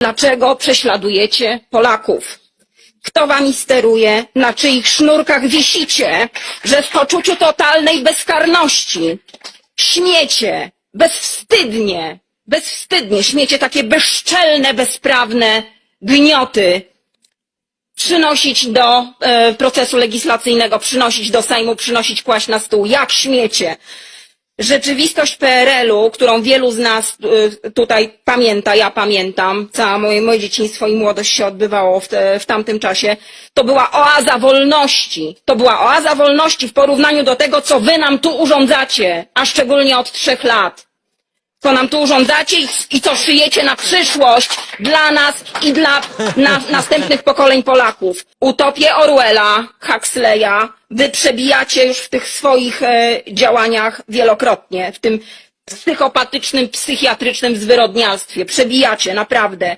Dlaczego prześladujecie Polaków? Kto wami steruje? Na czyich sznurkach wisicie? Że w poczuciu totalnej bezkarności śmiecie, bezwstydnie, bezwstydnie śmiecie takie bezczelne, bezprawne gnioty przynosić do e, procesu legislacyjnego, przynosić do Sejmu, przynosić kłaść na stół. Jak śmiecie? Rzeczywistość PRL-u, którą wielu z nas y, tutaj pamięta, ja pamiętam, całe moje, moje dzieciństwo i młodość się odbywało w, te, w tamtym czasie, to była oaza wolności. To była oaza wolności w porównaniu do tego, co wy nam tu urządzacie, a szczególnie od trzech lat. Co nam tu urządzacie i, co szyjecie na przyszłość dla nas i dla na, następnych pokoleń Polaków. Utopię Orwella, Huxleya, wy przebijacie już w tych swoich e, działaniach wielokrotnie, w tym psychopatycznym, psychiatrycznym zwyrodnialstwie. Przebijacie, naprawdę.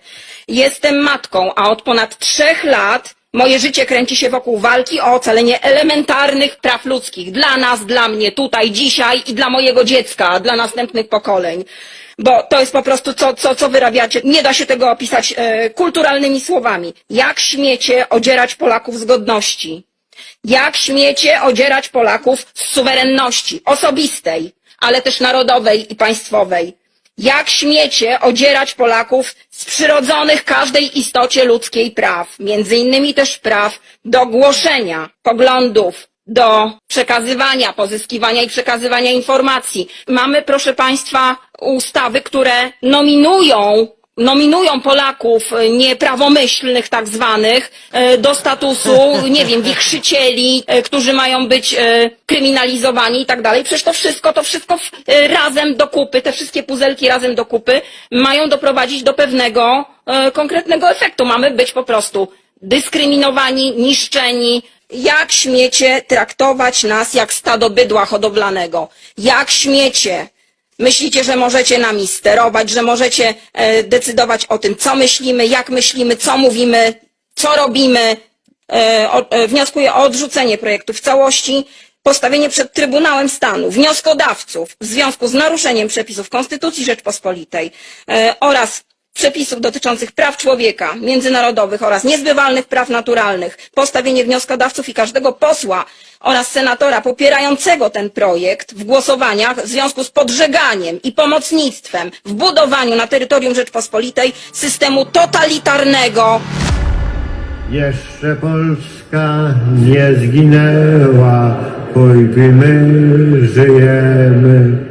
Jestem matką, a od ponad trzech lat moje życie kręci się wokół walki o ocalenie elementarnych praw ludzkich. Dla nas, dla mnie, tutaj, dzisiaj i dla mojego dziecka, dla następnych pokoleń. Bo to jest po prostu co, co, co wyrabiacie. Nie da się tego opisać e, kulturalnymi słowami. Jak śmiecie odzierać Polaków z godności? Jak śmiecie odzierać Polaków z suwerenności osobistej, ale też narodowej i państwowej? Jak śmiecie odzierać Polaków z przyrodzonych każdej istocie ludzkiej praw, między innymi też praw do głoszenia poglądów, do przekazywania, pozyskiwania i przekazywania informacji. Mamy, proszę Państwa, ustawy, które nominują nominują Polaków e, nieprawomyślnych tak zwanych e, do statusu, nie wiem, wichrzycieli, e, którzy mają być kryminalizowani i tak dalej. Przecież to wszystko, to wszystko razem do kupy, te wszystkie puzelki razem do kupy mają doprowadzić do pewnego konkretnego efektu. Mamy być po prostu dyskryminowani, niszczeni, jak śmiecie traktować nas jak stado bydła hodowlanego? Jak śmiecie Myślicie, że możecie nami sterować, że możecie e, decydować o tym, co myślimy, jak myślimy, co mówimy, co robimy. E, o, e, wnioskuję o odrzucenie projektu w całości, postawienie przed Trybunałem Stanu wnioskodawców w związku z naruszeniem przepisów Konstytucji Rzeczpospolitej oraz przepisów dotyczących praw człowieka, międzynarodowych oraz niezbywalnych praw naturalnych, postawienie wnioskodawców i każdego posła oraz senatora popierającego ten projekt w głosowaniach w związku z podżeganiem i pomocnictwem w budowaniu na terytorium Rzeczpospolitej systemu totalitarnego, Jeszcze Polska nie zginęła, póki my żyjemy.